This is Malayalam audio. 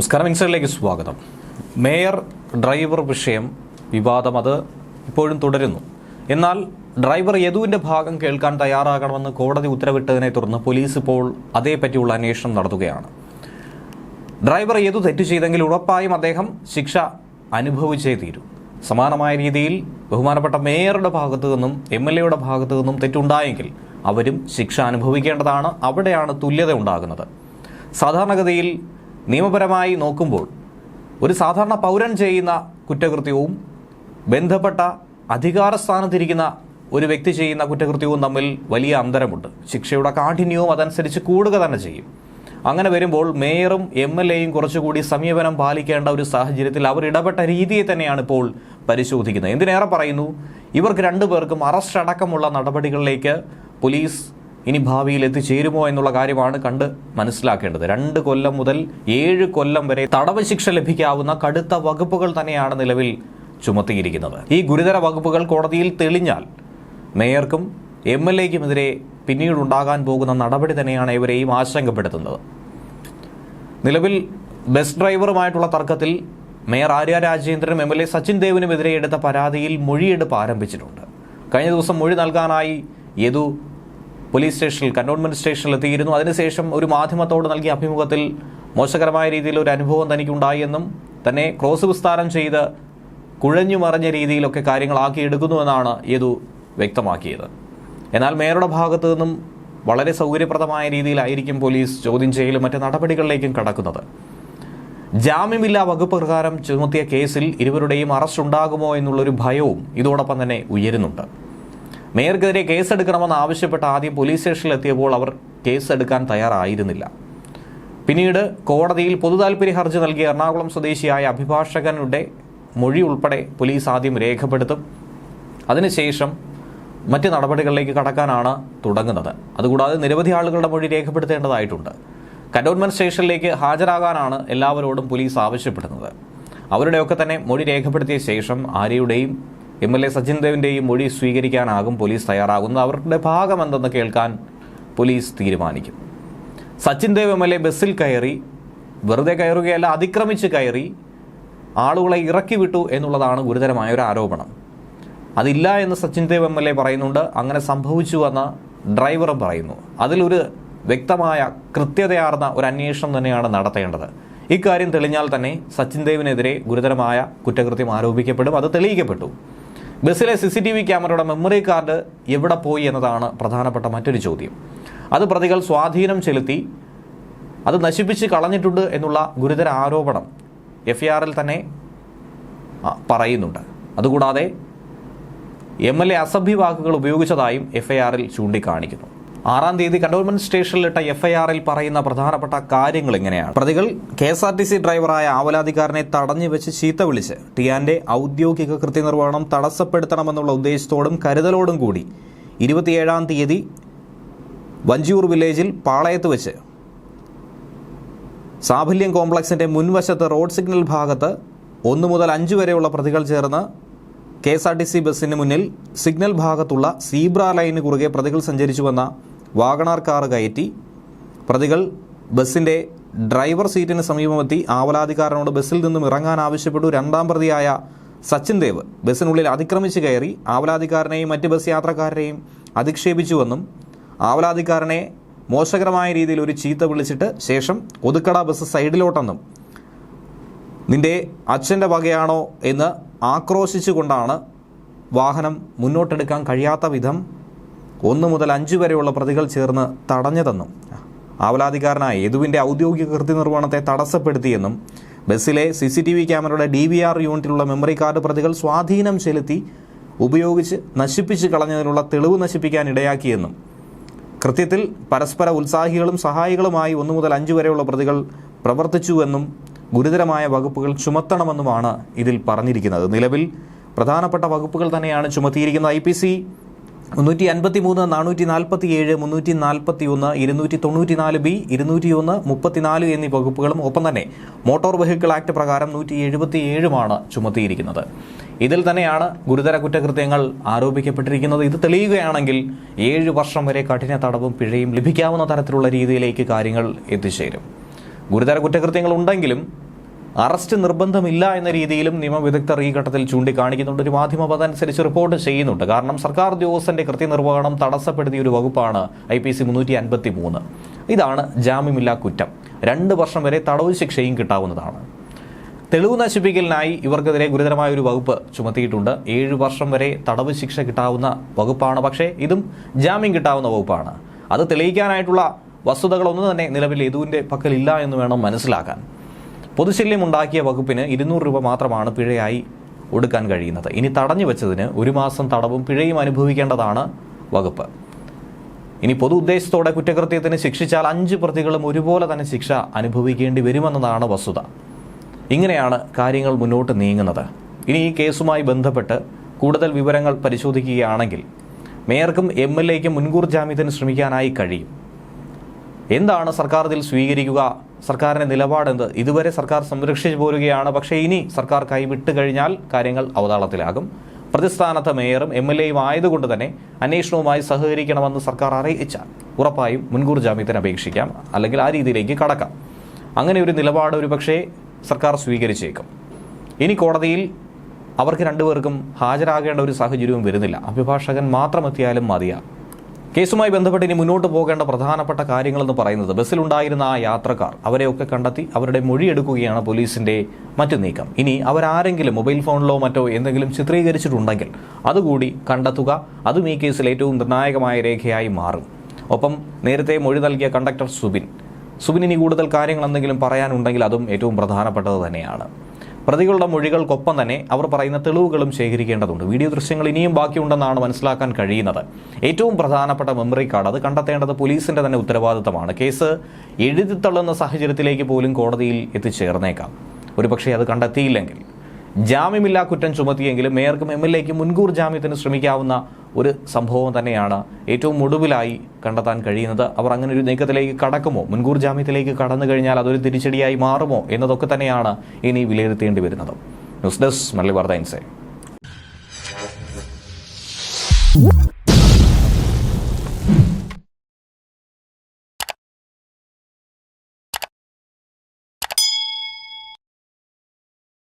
നമസ്കാരം. ഇൻസൈഡിലേക്ക് സ്വാഗതം. മേയർ ഡ്രൈവർ വിഷയം വിവാദം അത് ഇപ്പോഴും തുടരുന്നു. എന്നാൽ ഡ്രൈവർ യദുവിന്റെ ഭാഗം കേൾക്കാൻ തയ്യാറാകണമെന്ന് കോടതി ഉത്തരവിട്ടതിനെ തുടർന്ന് പോലീസ് ഇപ്പോൾ അതേപറ്റിയുള്ള അന്വേഷണം നടത്തുകയാണ്. ഡ്രൈവർ യദു തെറ്റ് ചെയ്തെങ്കിൽ ഉറപ്പായും അദ്ദേഹം ശിക്ഷ അനുഭവിച്ചേ തീരൂ. സമാനമായ രീതിയിൽ ബഹുമാനപ്പെട്ട മേയറുടെ ഭാഗത്തു നിന്നും എം എൽ എയുടെ ഭാഗത്തു നിന്നും തെറ്റുണ്ടായെങ്കിൽ അവരും ശിക്ഷ അനുഭവിക്കേണ്ടതാണ്. അവിടെയാണ് തുല്യത ഉണ്ടാകുന്നത്. സാധാരണഗതിയിൽ നിയമപരമായി നോക്കുമ്പോൾ ഒരു സാധാരണ പൗരൻ ചെയ്യുന്ന കുറ്റകൃത്യവും ബന്ധപ്പെട്ട അധികാര സ്ഥാനത്തിരിക്കുന്ന ഒരു വ്യക്തി ചെയ്യുന്ന കുറ്റകൃത്യവും തമ്മിൽ വലിയ അന്തരമുണ്ട്. ശിക്ഷയുടെ കാഠിന്യവും അതനുസരിച്ച് കൂടുക തന്നെ ചെയ്യും. അങ്ങനെ വരുമ്പോൾ മേയറും എം എൽ എയും കുറച്ചുകൂടി സമീപനം പാലിക്കേണ്ട ഒരു സാഹചര്യത്തിൽ അവർ ഇടപെട്ട രീതിയെ തന്നെയാണ് ഇപ്പോൾ പരിശോധിക്കുന്നത്. എന്തിനേറെ പറയുന്നു? ഇവർക്ക് രണ്ടുപേർക്കും അറസ്റ്റ് അടക്കമുള്ള നടപടികളിലേക്ക് പോലീസ് ഇനി ഭാവിയിൽ എത്തിച്ചേരുമോ എന്നുള്ള കാര്യമാണ് കണ്ട് മനസ്സിലാക്കേണ്ടത്. രണ്ട് കൊല്ലം മുതൽ ഏഴ് കൊല്ലം വരെ തടവ് ശിക്ഷ ലഭിക്കാവുന്ന കടുത്ത വകുപ്പുകൾ തന്നെയാണ് നിലവിൽ ചുമത്തിയിരിക്കുന്നത്. ഈ ഗുരുതര വകുപ്പുകൾ കോടതിയിൽ തെളിഞ്ഞാൽ മേയർക്കും എം എൽ എക്കുമെതിരെ പിന്നീടുണ്ടാകാൻ പോകുന്ന നടപടി തന്നെയാണ് ഇവരെയും ആശങ്കപ്പെടുത്തുന്നത്. നിലവിൽ ബസ് ഡ്രൈവറുമായിട്ടുള്ള തർക്കത്തിൽ മേയർ ആര്യ രാജേന്ദ്രനും എം എൽ എ സച്ചിൻ ദേവിനുമെതിരെ എടുത്ത പരാതിയിൽ മൊഴിയെടുപ്പ് ആരംഭിച്ചിട്ടുണ്ട്. കഴിഞ്ഞ ദിവസം മൊഴി നൽകാനായി യദു പോലീസ് സ്റ്റേഷനിൽ കന്റോൺമെന്റ് സ്റ്റേഷനിൽ എത്തിയിരുന്നു അതിനുശേഷം ഒരു മാധ്യമത്തോട് നൽകിയ അഭിമുഖത്തിൽ മോശകരമായ രീതിയിൽ ഒരു അനുഭവം തനിക്കുണ്ടായി എന്നും തന്നെ ക്രോസ് വിസ്താരം ചെയ്ത് കുഴഞ്ഞു മറിഞ്ഞ രീതിയിലൊക്കെ കാര്യങ്ങളാക്കിയെടുക്കുന്നുവെന്നാണ് യദു വ്യക്തമാക്കിയത്. എന്നാൽ മേയറുടെ ഭാഗത്തു നിന്നും വളരെ സൗകര്യപ്രദമായ രീതിയിലായിരിക്കും പോലീസ് ചോദ്യം ചെയ്യലും മറ്റ് നടപടികളിലേക്കും കടക്കുന്നത്. ജാമ്യമില്ലാ വകുപ്പ് പ്രകാരം ചുമത്തിയ കേസിൽ ഇരുവരുടെയും അറസ്റ്റ് ഉണ്ടാകുമോ എന്നുള്ളൊരു ഭയവും ഇതോടൊപ്പം തന്നെ ഉയരുന്നുണ്ട്. മേയർക്കെതിരെ കേസെടുക്കണമെന്ന് ആവശ്യപ്പെട്ട് ആദ്യം പോലീസ് സ്റ്റേഷനിൽ എത്തിയപ്പോൾ അവർ കേസെടുക്കാൻ തയ്യാറായിരുന്നില്ല. പിന്നീട് കോടതിയിൽ പൊതുതാൽപര്യ ഹർജി നൽകിയ എറണാകുളം സ്വദേശിയായ അഭിഭാഷകനുടെ മൊഴി ഉൾപ്പെടെ പോലീസ് ആദ്യം രേഖപ്പെടുത്തും. അതിനുശേഷം മറ്റ് നടപടികളിലേക്ക് കടക്കാനാണ് തുടങ്ങുന്നത്. അതുകൂടാതെ നിരവധി ആളുകളുടെ മൊഴി രേഖപ്പെടുത്തേണ്ടതായിട്ടുണ്ട്. കന്റോൺമെന്റ് സ്റ്റേഷനിലേക്ക് ഹാജരാകാനാണ് എല്ലാവരോടും പോലീസ് ആവശ്യപ്പെടുന്നത്. അവരുടെയൊക്കെ തന്നെ മൊഴി രേഖപ്പെടുത്തിയ ശേഷം ആര്യയുടെയും എം എൽ എ സച്ചിൻ ദേവിന്റെയും മൊഴി സ്വീകരിക്കാനാകും പോലീസ് തയ്യാറാകുന്നത്. അവരുടെ ഭാഗം എന്തെന്ന് കേൾക്കാൻ പോലീസ് തീരുമാനിക്കും. Sachin Dev M L A ബസ്സിൽ കയറി വെറുതെ കയറുകയല്ല അതിക്രമിച്ച് കയറി ആളുകളെ ഇറക്കി വിട്ടു എന്നുള്ളതാണ് ഗുരുതരമായ ഒരു ആരോപണം. അതില്ല എന്ന് Sachin Dev M L A പറയുന്നുണ്ട്. അങ്ങനെ സംഭവിച്ചുവെന്ന് ഡ്രൈവറും പറയുന്നു. അതിലൊരു വ്യക്തമായ കൃത്യതയാർന്ന ഒരു അന്വേഷണം തന്നെയാണ് നടത്തേണ്ടത്. ഇക്കാര്യം തെളിഞ്ഞാൽ തന്നെ സച്ചിൻ ദേവിനെതിരെ ഗുരുതരമായ കുറ്റകൃത്യം ആരോപിക്കപ്പെടും. അത് തെളിയിക്കപ്പെട്ടു. ബസ്സിലെ സി സി ടി വി ക്യാമറയുടെ മെമ്മറി കാർഡ് എവിടെ പോയി എന്നതാണ് പ്രധാനപ്പെട്ട മറ്റൊരു ചോദ്യം. അത് പ്രതികൾ സ്വാധീനം ചെലുത്തി അത് നശിപ്പിച്ച് കളഞ്ഞിട്ടുണ്ട് എന്നുള്ള ഗുരുതര ആരോപണം എഫ് ഐ ആറിൽ തന്നെ പറയുന്നുണ്ട്. അതുകൂടാതെ എം എൽ എ അസഭ്യ വാക്കുകൾ ഉപയോഗിച്ചതായും എഫ് ഐ ആറിൽ ചൂണ്ടിക്കാണിക്കുന്നു. ആറാം തീയതി കണ്ടോൺമെന്റ് സ്റ്റേഷനിലിട്ട എഫ് ഐ ആറിൽ പറയുന്ന പ്രധാനപ്പെട്ട കാര്യങ്ങൾ ഇങ്ങനെയാണ്. പ്രതികൾ K S R T C ഡ്രൈവറായ ആവലാധികാരനെ തടഞ്ഞു വെച്ച് ചീത്ത വിളിച്ച് ടിയാന്റെ ഔദ്യോഗിക കൃത്യനിർവഹണം തടസ്സപ്പെടുത്തണമെന്നുള്ള ഉദ്ദേശത്തോടും കരുതലോടും കൂടി ഇരുപത്തിയേഴാം തീയതി വഞ്ചിയൂർ വില്ലേജിൽ പാളയത്ത് വെച്ച് സാഫല്യം കോംപ്ലക്സിന്റെ മുൻവശത്ത് റോഡ് സിഗ്നൽ ഭാഗത്ത് ഒന്ന് മുതൽ അഞ്ച് വരെയുള്ള പ്രതികൾ ചേർന്ന് K S R T C ബസ്സിന് മുന്നിൽ സിഗ്നൽ ഭാഗത്തുള്ള സീബ്ര ലൈന് കുറുകെ പ്രതികൾ സഞ്ചരിച്ചുവെന്ന വാഗണാർ കാർ കയറ്റി. പ്രതികൾ ബസ്സിന്റെ ഡ്രൈവർ സീറ്റിന് സമീപമെത്തി. ആവലാധികാരനോട് ബസ്സിൽ നിന്നും ഇറങ്ങാൻ ആവശ്യപ്പെട്ടു. രണ്ടാം പ്രതിയായ സച്ചിൻ ദേവ് ബസ്സിനുള്ളിൽ അതിക്രമിച്ച് കയറി. ആവലാധികാരനെയും മറ്റ് ബസ് യാത്രക്കാരെയും അധിക്ഷേപിച്ചുവെന്നും ആവലാധികാരനെ മോശകരമായ രീതിയിൽ ഒരു ചീത്ത വിളിച്ചിട്ട് ശേഷം ഒതുക്കട ബസ് സൈഡിലോട്ടെന്നും നിന്റെ അച്ഛന്റെ വകയാണോ? എന്ന് ആക്രോശിച്ചുകൊണ്ടാണ് വാഹനം മുന്നോട്ടെടുക്കാൻ കഴിയാത്ത വിധം ഒന്ന് മുതൽ അഞ്ച് വരെയുള്ള പ്രതികൾ ചേർന്ന് തടഞ്ഞതെന്നും ആവലാധികാരനായ യദുവിന്റെ ഔദ്യോഗിക കൃത്യനിർവഹണത്തെ തടസ്സപ്പെടുത്തിയെന്നും ബസ്സിലെ സി സി ടി വി ക്യാമറയുടെ ഡി വി ആർ യൂണിറ്റിലുള്ള മെമ്മറി കാർഡ് പ്രതികൾ സ്വാധീനം ചെലുത്തി ഉപയോഗിച്ച് നശിപ്പിച്ച് കളഞ്ഞതിനുള്ള തെളിവ് നശിപ്പിക്കാൻ ഇടയാക്കിയെന്നും കൃത്യത്തിൽ പരസ്പര ഉത്സാഹികളും സഹായികളുമായി ഒന്നു മുതൽ അഞ്ച് വരെയുള്ള പ്രതികൾ പ്രവർത്തിച്ചുവെന്നും ഗുരുതരമായ വകുപ്പുകൾ ചുമത്തണമെന്നുമാണ് ഇതിൽ പറഞ്ഞിരിക്കുന്നത്. നിലവിൽ പ്രധാനപ്പെട്ട വകുപ്പുകൾ തന്നെയാണ് ചുമത്തിയിരിക്കുന്നത്. ഐ മുന്നൂറ്റി അൻപത്തി മൂന്ന് നാനൂറ്റി നാൽപ്പത്തി ഏഴ് മുന്നൂറ്റി നാൽപ്പത്തി ഒന്ന് ഇരുന്നൂറ്റി തൊണ്ണൂറ്റി നാല് ബി ഇരുന്നൂറ്റി ഒന്ന് മുപ്പത്തിനാല് എന്നീ വകുപ്പുകളും ഒപ്പം തന്നെ മോട്ടോർ വെഹിക്കിൾ ആക്ട് പ്രകാരം നൂറ്റി എഴുപത്തി ഏഴുമാണ് ചുമത്തിയിരിക്കുന്നത്. ഇതിൽ തന്നെയാണ് ഗുരുതര കുറ്റകൃത്യങ്ങൾ ആരോപിക്കപ്പെട്ടിരിക്കുന്നത്. ഇത് തെളിയുകയാണെങ്കിൽ ഏഴ് വർഷം വരെ കഠിന തടവും പിഴയും ലഭിക്കാവുന്ന തരത്തിലുള്ള രീതിയിലേക്ക് കാര്യങ്ങൾ എത്തിച്ചേരും. ഗുരുതര കുറ്റകൃത്യങ്ങൾ ഉണ്ടെങ്കിലും അറസ്റ്റ് നിർബന്ധമില്ല എന്ന രീതിയിലും നിയമവിദഗ്ധർ ഈ ഘട്ടത്തിൽ ചൂണ്ടിക്കാണിക്കുന്നുണ്ട്. ഒരു മാധ്യമം അതനുസരിച്ച് റിപ്പോർട്ട് ചെയ്യുന്നുണ്ട്. കാരണം സർക്കാർ ഉദ്യോഗസ്ഥന്റെ കൃത്യനിർവഹണം തടസ്സപ്പെടുത്തിയ ഒരു വകുപ്പാണ് ഐ പി സി മുന്നൂറ്റി അൻപത്തി മൂന്ന് ഇതാണ് ജാമ്യമില്ലാ കുറ്റം. രണ്ട് വർഷം വരെ തടവ് ശിക്ഷയും കിട്ടാവുന്നതാണ്. തെളിവ് നശിപ്പിക്കലിനായി ഇവർക്കെതിരെ ഗുരുതരമായ ഒരു വകുപ്പ് ചുമത്തിയിട്ടുണ്ട്. ഏഴ് വർഷം വരെ തടവ് ശിക്ഷ കിട്ടാവുന്ന വകുപ്പാണ്. പക്ഷേ ഇതും ജാമ്യം കിട്ടാവുന്ന വകുപ്പാണ്. അത് തെളിയിക്കാനായിട്ടുള്ള വസ്തുതകളൊന്നും തന്നെ നിലവിൽ യദുവിന്റെ പക്കലില്ല എന്ന് വേണം മനസ്സിലാക്കാൻ. പൊതുശല്യം ഉണ്ടാക്കിയ വകുപ്പിന് ഇരുന്നൂറ് രൂപ മാത്രമാണ് പിഴയായി ഒടുക്കാൻ കഴിയുന്നത്. ഇനി തടഞ്ഞു വെച്ചതിന് ഒരു മാസം തടവും പിഴയും അനുഭവിക്കേണ്ടതാണ് വകുപ്പ്. ഇനി പൊതു ഉദ്ദേശത്തോടെ കുറ്റകൃത്യത്തിന് ശിക്ഷിച്ചാൽ അഞ്ച് പ്രതികളും ഒരുപോലെ തന്നെ ശിക്ഷ അനുഭവിക്കേണ്ടി വരുമെന്നതാണ് വസ്തുത. ഇങ്ങനെയാണ് കാര്യങ്ങൾ മുന്നോട്ട് നീങ്ങുന്നത്. ഇനി ഈ കേസുമായി ബന്ധപ്പെട്ട് കൂടുതൽ വിവരങ്ങൾ പരിശോധിക്കുകയാണെങ്കിൽ മേയർക്കും എം എൽ എക്കും മുൻകൂർ ജാമ്യത്തിന് ശ്രമിക്കാനായി കഴിയും. എന്താണ് സർക്കാർ ഇതിൽ സ്വീകരിക്കുക സർക്കാരിന്റെ നിലപാടെന്ത്? ഇതുവരെ സർക്കാർ സംരക്ഷിച്ചു പോരുകയാണ്. പക്ഷേ ഇനി സർക്കാർ കൈവിട്ട് കഴിഞ്ഞാൽ കാര്യങ്ങൾ അവതാളത്തിലാകും. പ്രതിസ്ഥാനത്ത് മേയറും എം എൽ എയും ആയതുകൊണ്ട് തന്നെ അന്വേഷണവുമായി സഹകരിക്കണമെന്ന് സർക്കാർ അറിയിച്ചാൽ ഉറപ്പായും മുൻകൂർ ജാമ്യത്തിന് അപേക്ഷിക്കാം. അല്ലെങ്കിൽ ആ രീതിയിലേക്ക് കടക്കാം. അങ്ങനെ ഒരു നിലപാട് ഒരു പക്ഷേ സർക്കാർ സ്വീകരിച്ചേക്കും. ഇനി കോടതിയിൽ അവർക്ക് രണ്ടുപേർക്കും ഹാജരാകേണ്ട ഒരു സാഹചര്യവും വരുന്നില്ല. അഭിഭാഷകൻ മാത്രം എത്തിയാലും മതിയാ. കേസുമായി ബന്ധപ്പെട്ട് ഇനി മുന്നോട്ട് പോകേണ്ട പ്രധാനപ്പെട്ട കാര്യങ്ങളെന്ന് പറയുന്നത് ബസ്സിലുണ്ടായിരുന്ന ആ യാത്രക്കാർ അവരെയൊക്കെ കണ്ടെത്തി അവരുടെ മൊഴിയെടുക്കുകയാണ് പോലീസിന്റെ മറ്റു നീക്കം. ഇനി അവരാരെങ്കിലും മൊബൈൽ ഫോണിലോ മറ്റോ എന്തെങ്കിലും ചിത്രീകരിച്ചിട്ടുണ്ടെങ്കിൽ അതുകൂടി കണ്ടെത്തുക. അതും ഈ കേസിൽ ഏറ്റവും നിർണായകമായ രേഖയായി മാറും. ഒപ്പം നേരത്തെ മൊഴി നൽകിയ കണ്ടക്ടർ സുബിൻ. സുബിൻ ഇനി കൂടുതൽ കാര്യങ്ങൾ എന്തെങ്കിലും പറയാനുണ്ടെങ്കിൽ അതും ഏറ്റവും പ്രധാനപ്പെട്ടത് തന്നെയാണ്. പ്രതികളുടെ മൊഴികൾക്കൊപ്പം തന്നെ അവർ പറയുന്ന തെളിവുകളും ശേഖരിക്കേണ്ടതുണ്ട്. വീഡിയോ ദൃശ്യങ്ങൾ ഇനിയും ബാക്കിയുണ്ടെന്നാണ് മനസ്സിലാക്കാൻ കഴിയുന്നത്. ഏറ്റവും പ്രധാനപ്പെട്ട മെമ്മറി കാർഡ് അത് കണ്ടെത്തേണ്ടത് പോലീസിന്റെ തന്നെ ഉത്തരവാദിത്തമാണ്. കേസ് എഴുതിത്തള്ളുന്ന സാഹചര്യത്തിലേക്ക് പോലും കോടതിയിൽ എത്തിച്ചേർന്നേക്കാം. ഒരുപക്ഷെ അത് കണ്ടെത്തിയില്ലെങ്കിൽ. ജാമ്യമില്ലാ കുറ്റം ചുമത്തിയെങ്കിലും മേയർക്കും എം എൽ എക്കും മുൻകൂർ ജാമ്യത്തിന് ശ്രമിക്കാവുന്ന ഒരു സംഭവം തന്നെയാണ് ഏറ്റവും ഒടുവിലായി കണ്ടെത്താൻ കഴിയുന്നത്. അവർ അങ്ങനെ ഒരു നീക്കത്തിലേക്ക് കടക്കുമോ? മുൻകൂർ ജാമ്യത്തിലേക്ക് കടന്നു കഴിഞ്ഞാൽ അതൊരു തിരിച്ചടിയായി മാറുമോ എന്നതൊക്കെ തന്നെയാണ് ഇനി വിലയിരുത്തേണ്ടി വരുന്നത്. ന്യൂസ് ഡെസ്ക് മല്ലി വാർത്ത